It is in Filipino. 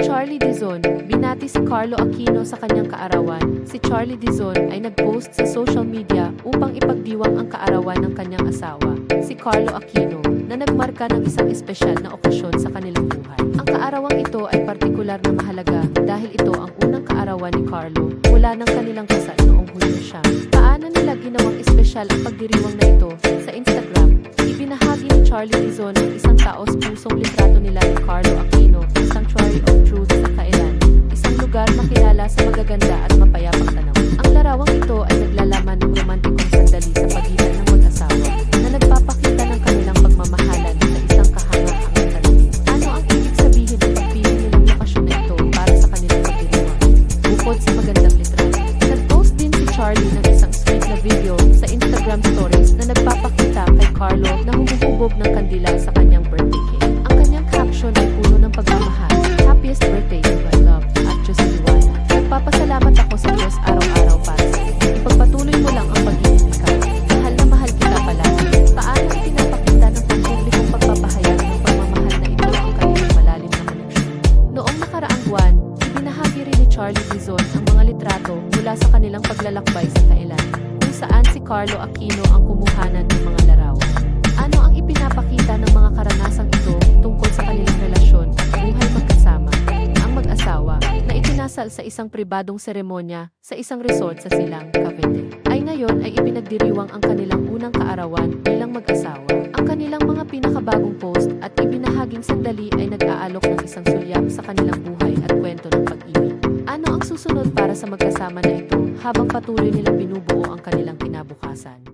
Charlie Dizon, binati si Carlo Aquino sa kanyang kaarawan. Si Charlie Dizon ay nag-post sa social media upang ipagdiwang ang kaarawan ng kanyang asawa, si Carlo Aquino, na nagmarka ng isang espesyal na okasyon sa kanilang buhay. Ang kaarawang ito ay partikular na mahalaga dahil ito ang unang kaarawan ni Carlo mula ng kanilang kasal noong Hulyo siya. Paano nila ginawang espesyal ang pagdiriwang na ito sa Instagram? Ibinahagi ni Charlie Dizon ang isang taos pusong litrato nila kilala sa magaganda at mapayapang tanawin. Ang larawang ito ay naglalaman ng romantikong sandali sa pagitan ng mag-asawa na nagpapakita ng kanilang pagmamahalan sa isang kahanga-hangang tanawin. Ano ang ibig sabihin ng pagpili nilang lokasyon na ito para sa kanilang pagdiriwang? Bukod sa magandang litrato, nag-post din si Charlie ng isang sweet na video sa Instagram stories na nagpapakita kay Carlo na humuhubog ng kandila sa kanyang birthday Nagpapasalamat ako sa Diyos araw-araw para sa iyo. Ipagpatuloy mo lang ang pag-ibig ikaw. Mahal na mahal kita palagi. Paano pinapakita ng pampublikong pagpapahayag ng pagmamahal na ito ang kanilang malalim na koneksyon? Noong nakaraang buwan, ibinahagi rin ni Charlie Dizon ang mga litrato mula sa kanilang paglalakbay sa Kailan, kung saan si Carlo Aquino ang kumuhanan ng mga larawan. kasal sa isang pribadong seremonya sa isang resort sa Silang, Cavite. Ay ngayon ay ipinagdiriwang ang kanilang unang kaarawan bilang mag-asawa. Ang kanilang mga pinakabagong post at ibinahaging sandali ay nag-aalok ng isang sulyap sa kanilang buhay at kwento ng pag-ibig. Ano ang susunod para sa magkasama na ito habang patuloy nilang binubuo ang kanilang kinabukasan?